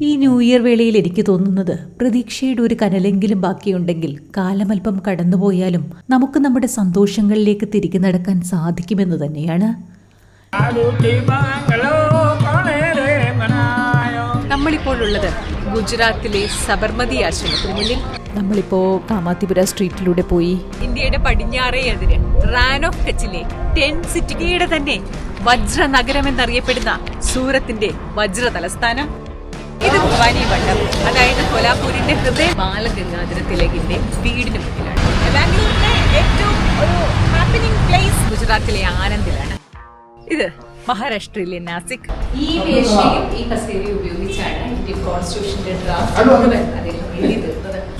ഈ new year വേളയിൽ എനിക്ക് തോന്നുന്നത് പ്രതീക്ഷയുടെ ഒരു കനലെങ്കിലും ബാക്കിയുണ്ടെങ്കിൽ കാലമൽപ്പം കടന്നുപോയാലും നമുക്ക് നമ്മുടെ സന്തോഷങ്ങളിലേക്ക് തിരികെ നടക്കാൻ സാധിക്കുമെന്ന് തന്നെയാണ്. നമ്മളിപ്പോഴുള്ളത് ഗുജറാത്തിലെ സബർമതി ആശ്രമത്തിന് മുന്നിൽ. നമ്മളിപ്പോ കാമാതിപുര സ്ട്രീറ്റിലൂടെ പോയി. ഇന്ത്യയുടെ പടിഞ്ഞാറേ അതിര് റാൻ ഓഫ് കച്ചിലെ ടെൻ സിറ്റിയുടെ തന്നെ വജ്ര നഗരം എന്നറിയപ്പെടുന്ന സൂറത്തിന്റെ വജ്ര തലസ്ഥാനം ഇത് ഭവാനി വട്ടം അതായത് കൊലാപൂരിന്റെ ഹൃദയ ബാലഗംഗാധര തിലകിന്റെ വീടിന് മുന്നിലാണ്. ബാംഗ്ലൂരിലെ ഏറ്റവും ഒരു ഹാപ്പനിങ് പ്ലേസ് ഗുജറാത്തിലെ ആനന്ദിലാണ്. ഇത് മഹാരാഷ്ട്രയിലെ നാസിക്. ഈ മേശയും ഈ കസേരയും ഉപയോഗിച്ചാണ് ഇന്ത്യൻ കോൺസ്റ്റിറ്റ്യൂഷന്റെ ഡ്രാഫ്റ്റ് മുഴുവൻ അദ്ദേഹം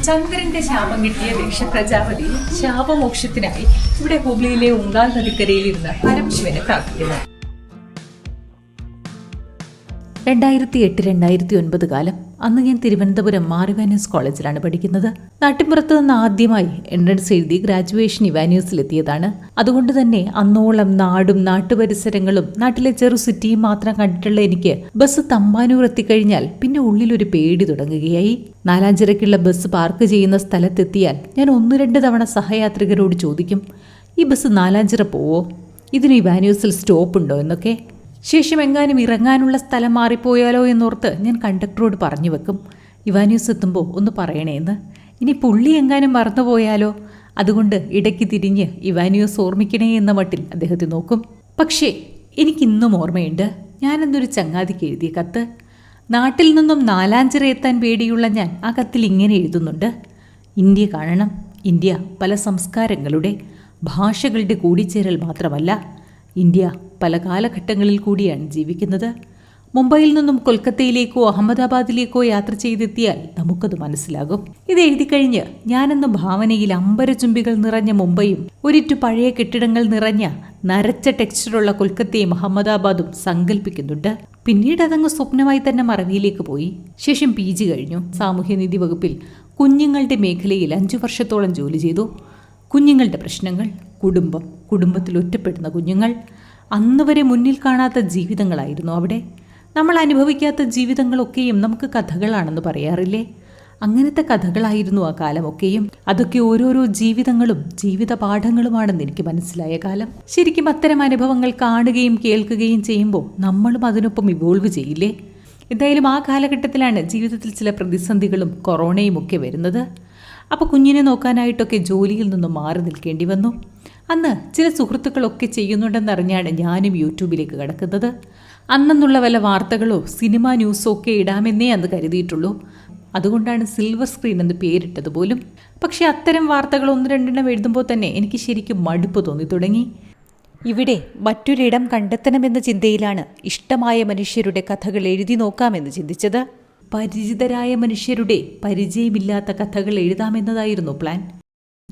ചന്ദ്രന്റെ ശാപം കിട്ടിയ ദക്ഷ പ്രജാപതി ശാപമോക്ഷത്തിനായി ഇവിടെ ഹുബ്ലിയിലെ ഉങ്കാൽ നദിക്കരയിൽ ഇരുന്ന് പരമശിവനെ പ്രാർത്ഥിക്കുന്നു. രണ്ടായിരത്തി എട്ട് രണ്ടായിരത്തി ഒൻപത് കാലം അന്ന് ഞാൻ തിരുവനന്തപുരം മാറിവാന്യൂസ് കോളേജിലാണ് പഠിക്കുന്നത്. നാട്ടിൻപുറത്ത് നിന്ന് ആദ്യമായി എൻട്രൻസ് എഴുതി ഗ്രാജുവേഷൻ ഇവാനിയസിലെത്തിയതാണ്. അതുകൊണ്ട് തന്നെ അന്നോളം നാടും നാട്ടുപരിസരങ്ങളും നാട്ടിലെ ചെറു സിറ്റിയും മാത്രം കണ്ടിട്ടുള്ള എനിക്ക് ബസ് തമ്പാനൂർ എത്തിക്കഴിഞ്ഞാൽ പിന്നെ ഉള്ളിലൊരു പേടി തുടങ്ങുകയായി. നാലാഞ്ചരക്കുള്ള ബസ് പാർക്ക് ചെയ്യുന്ന സ്ഥലത്തെത്തിയാൽ ഞാൻ ഒന്ന് രണ്ട് തവണ സഹയാത്രികരോട് ചോദിക്കും ഈ ബസ് നാലാഞ്ചിറ പോവോ? ഇതിന് ഇവാന്യൂസിൽ സ്റ്റോപ്പ് ഉണ്ടോ എന്നൊക്കെ. ശേഷം എങ്ങാനും ഇറങ്ങാനുള്ള സ്ഥലം മാറിപ്പോയാലോ എന്നോർത്ത് ഞാൻ കണ്ടക്ടറോട് പറഞ്ഞു വെക്കും. ഇവാനൂസ് എത്തുമ്പോൾ ഒന്ന് പറയണേന്ന് ഇനി പുള്ളി എങ്ങാനും മറന്നുപോയാലോ? അതുകൊണ്ട് ഇടയ്ക്ക് തിരിഞ്ഞ് ഇവാനൂസ് ഓർമ്മിക്കണേ എന്ന മട്ടിൽ അദ്ദേഹത്തെ നോക്കും. പക്ഷേ എനിക്കിന്നും ഓർമ്മയുണ്ട്. ഞാനെന്നൊരു ചങ്ങാതിക്ക് എഴുതിയ കത്ത്. നാട്ടിൽ നിന്നും നാലാഞ്ചിറ എത്താൻ പേടിയുള്ള ഞാൻ ആ കത്തിൽ ഇങ്ങനെ എഴുതുന്നുണ്ട്. ഇന്ത്യ കാണണം. ഇന്ത്യ പല സംസ്കാരങ്ങളുടെ ഭാഷകളുടെ കൂടിച്ചേരൽ മാത്രമല്ല. ഇന്ത്യ പല കാലഘട്ടങ്ങളിൽ കൂടിയാണ് ജീവിക്കുന്നത്. മുംബൈയിൽ നിന്നും കൊൽക്കത്തയിലേക്കോ അഹമ്മദാബാദിലേക്കോ യാത്ര ചെയ്തെത്തിയാൽ നമുക്കത് മനസ്സിലാകും. ഇത് എഴുതി കഴിഞ്ഞ് ഞാനെന്ന ഭാവനയിൽ അമ്പരചുംബികൾ നിറഞ്ഞ മുംബൈയും ഒരിറ്റു പഴയ കെട്ടിടങ്ങൾ നിറഞ്ഞ നരച്ച ടെക്സ്ചറുള്ള കൊൽക്കത്തയും അഹമ്മദാബാദും സങ്കല്പിക്കുന്നുണ്ട് പിന്നീട് അതങ്ങ് സ്വപ്നമായി തന്നെ മറവിയിലേക്ക് പോയി. ശേഷം പി ജി കഴിഞ്ഞു. സാമൂഹ്യനീതി വകുപ്പിൽ കുഞ്ഞുങ്ങളുടെ മേഖലയിൽ അഞ്ചു വർഷത്തോളം ജോലി ചെയ്തു. കുഞ്ഞുങ്ങളുടെ പ്രശ്നങ്ങൾ കുടുംബം കുടുംബത്തിൽ ഒറ്റപ്പെടുന്ന കുഞ്ഞുങ്ങൾ അന്ന് വരെ മുന്നിൽ കാണാത്ത ജീവിതങ്ങളായിരുന്നു അവിടെ. നമ്മൾ അനുഭവിക്കാത്ത ജീവിതങ്ങളൊക്കെയും നമുക്ക് കഥകളാണെന്ന് പറയാറില്ലേ? അങ്ങനത്തെ കഥകളായിരുന്നു ആ കാലമൊക്കെയും. അതൊക്കെ ഓരോരോ ജീവിതങ്ങളും ജീവിത പാഠങ്ങളുമാണെന്ന് എനിക്ക് മനസ്സിലായ കാലം. ശരിക്കും അത്തരം അനുഭവങ്ങൾ കാണുകയും കേൾക്കുകയും ചെയ്യുമ്പോൾ നമ്മളും അതിനൊപ്പം ഇവോൾവ് ചെയ്യില്ലേ? എന്തായാലും ആ കാലഘട്ടത്തിലാണ് ജീവിതത്തിൽ ചില പ്രതിസന്ധികളും കൊറോണയും ഒക്കെ വരുന്നത്. അപ്പോൾ കുഞ്ഞിനെ നോക്കാനായിട്ടൊക്കെ ജോലിയിൽ നിന്നും മാറി നിൽക്കേണ്ടി വന്നു. അന്ന് ചില സുഹൃത്തുക്കളൊക്കെ ചെയ്യുന്നുണ്ടെന്നറിഞ്ഞാണ് ഞാനും യൂട്യൂബിലേക്ക് കിടക്കുന്നത്. അന്നെന്നുള്ള വല്ല വാർത്തകളോ സിനിമ ന്യൂസോ ഒക്കെ ഇടാമെന്നേ അന്ന് കരുതിയിട്ടുള്ളൂ. അതുകൊണ്ടാണ് സിൽവർ സ്ക്രീൻ എന്ന് പേരിട്ടത് പോലും. പക്ഷേ അത്തരം വാർത്തകൾ ഒന്ന് രണ്ടെണ്ണം എഴുതുമ്പോൾ തന്നെ എനിക്ക് ശരിക്കും മടുപ്പ് തോന്നി തുടങ്ങി. ഇവിടെ മറ്റൊരിടം കണ്ടെത്തണമെന്ന ചിന്തയിലാണ് ഇഷ്ടമായ മനുഷ്യരുടെ കഥകൾ എഴുതി നോക്കാമെന്ന് ചിന്തിച്ചത്. പരിചിതരായ മനുഷ്യരുടെ പരിചയമില്ലാത്ത കഥകൾ എഴുതാമെന്നതായിരുന്നു പ്ലാൻ.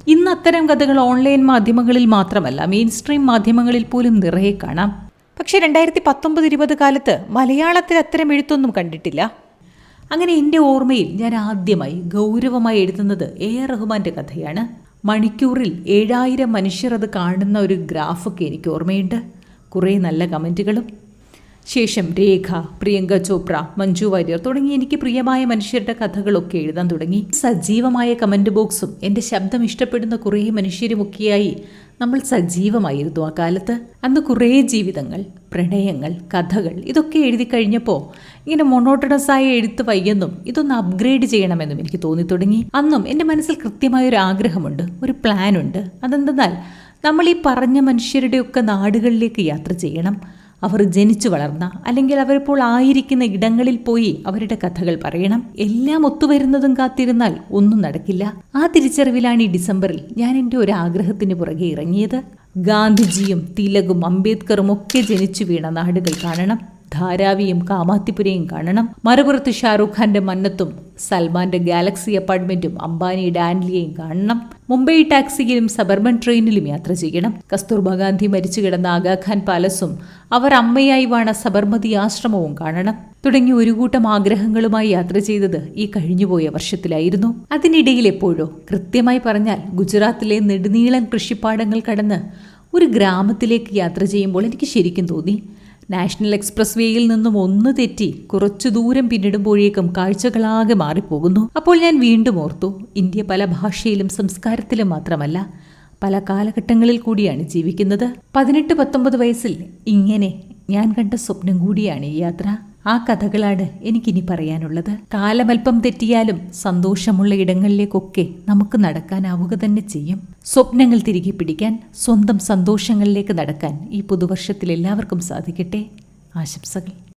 ഇന്ന് അത്തരം കഥകൾ ഓൺലൈൻ മാധ്യമങ്ങളിൽ മാത്രമല്ല മെയിൻ സ്ട്രീം മാധ്യമങ്ങളിൽ പോലും നിറയെ കാണാം. പക്ഷേ രണ്ടായിരത്തി പത്തൊമ്പത് ഇരുപത് കാലത്ത് മലയാളത്തിൽ അത്തരം എഴുത്തൊന്നും കണ്ടിട്ടില്ല. അങ്ങനെ എന്റെ ഓർമ്മയിൽ ഞാൻ ആദ്യമായി ഗൗരവമായി എഴുതുന്നത് എ. ആർ. റഹ്മാന്റെ കഥയാണ്. മണിക്കൂറിൽ ഏഴായിരം മനുഷ്യർ അത് കാണുന്ന ഒരു ഗ്രാഫൊക്കെ എനിക്ക് ഓർമ്മയുണ്ട്. കുറേ നല്ല കമന്റുകളും ശേഷം രേഖ പ്രിയങ്ക ചോപ്ര മഞ്ജു വാര്യർ തുടങ്ങി എനിക്ക് പ്രിയമായ മനുഷ്യരുടെ കഥകളൊക്കെ എഴുതാൻ തുടങ്ങി. സജീവമായ കമന്റ് ബോക്സും എന്റെ ശബ്ദം ഇഷ്ടപ്പെടുന്ന കുറേ മനുഷ്യരുമൊക്കെയായി നമ്മൾ സജീവമായിരുന്നു ആ കാലത്ത്. അന്ന് കുറേ ജീവിതങ്ങൾ പ്രണയങ്ങൾ കഥകൾ ഇതൊക്കെ എഴുതി കഴിഞ്ഞപ്പോൾ ഇങ്ങനെ മൊണോട്ടണസായ എഴുത്ത് വയ്യെന്നും ഇതൊന്ന് അപ്ഗ്രേഡ് ചെയ്യണമെന്നും എനിക്ക് തോന്നി തുടങ്ങി. അന്നും എന്റെ മനസ്സിൽ കൃത്യമായൊരു ആഗ്രഹമുണ്ട് ഒരു പ്ലാനുണ്ട് അതെന്തെന്നാൽ നമ്മൾ ഈ പറഞ്ഞ മനുഷ്യരുടെയൊക്കെ നാടുകളിലേക്ക് യാത്ര ചെയ്യണം. അവർ ജനിച്ചു വളർന്ന അല്ലെങ്കിൽ അവരിപ്പോൾ ആയിരിക്കുന്ന ഇടങ്ങളിൽ പോയി അവരുടെ കഥകൾ പറയണം. എല്ലാം ഒത്തുവരുന്നതും കാത്തിരുന്നാൽ ഒന്നും നടക്കില്ല. ആ തിരിച്ചറിവിലാണ് ഈ ഡിസംബറിൽ ഞാൻ എന്റെ ഒരു ആഗ്രഹത്തിന് പുറകെ ഇറങ്ങിയത്. ഗാന്ധിജിയും തിലകും അംബേദ്കറും ഒക്കെ ജനിച്ചു വീണ നാടുകൾ കാണണം. ധാരാവിയും കാമാത്തിപുരയും കാണണം. മറുപുറത്ത് ഷാറൂഖ് ഖാന്റെ മന്നത്തും സൽമാന്റെ ഗാലക്സി അപ്പാർട്ട്മെന്റും അംബാനിയുടെ ആൻലിയയും കാണണം. മുംബൈ ടാക്സിയിലും സബർബൻ ട്രെയിനിലും യാത്ര ചെയ്യണം. കസ്തൂർബ ഗാന്ധി മരിച്ചു കിടന്ന ആഗാഖാൻ പാലസും അവർ അമ്മയായി വാണ സബർമതി ആശ്രമവും കാണണം. തുടങ്ങി ഒരു കൂട്ടം ആഗ്രഹങ്ങളുമായി യാത്ര ചെയ്തത് ഈ കഴിഞ്ഞുപോയ വർഷത്തിലായിരുന്നു. അതിനിടയിൽ എപ്പോഴോ കൃത്യമായി പറഞ്ഞാൽ ഗുജറാത്തിലെ നെടുനീളൻ കൃഷിപ്പാടങ്ങൾ കടന്ന് ഒരു ഗ്രാമത്തിലേക്ക് യാത്ര ചെയ്യുമ്പോൾ എനിക്ക് ശരിക്കും തോന്നി. നാഷണൽ എക്സ്പ്രസ് വേയിൽ നിന്നും ഒന്ന് തെറ്റി കുറച്ചു ദൂരം പിന്നിടുമ്പോഴേക്കും കാഴ്ചകളാകെ മാറിപ്പോകുന്നു. അപ്പോൾ ഞാൻ വീണ്ടും ഓർത്തു ഇന്ത്യ പല ഭാഷയിലും സംസ്കാരത്തിലും മാത്രമല്ല പല കാലഘട്ടങ്ങളിൽ കൂടിയാണ് ജീവിക്കുന്നത്. പതിനെട്ട് പത്തൊമ്പത് വയസ്സിൽ ഇങ്ങനെ ഞാൻ കണ്ട സ്വപ്നം കൂടിയാണ് ഈ യാത്ര. ആ കഥകളാണ് എനിക്കിനി പറയാനുള്ളത്. കാലമൽപ്പം തെറ്റിയാലും സന്തോഷമുള്ള ഇടങ്ങളിലേക്കൊക്കെ നമുക്ക് നടക്കാനാവുക തന്നെ ചെയ്യും. സ്വപ്നങ്ങൾ തിരികെ പിടിക്കാൻ സ്വന്തം സന്തോഷങ്ങളിലേക്ക് നടക്കാൻ ഈ പുതുവർഷത്തിൽ എല്ലാവർക്കും സാധിക്കട്ടെ. ആശംസകൾ.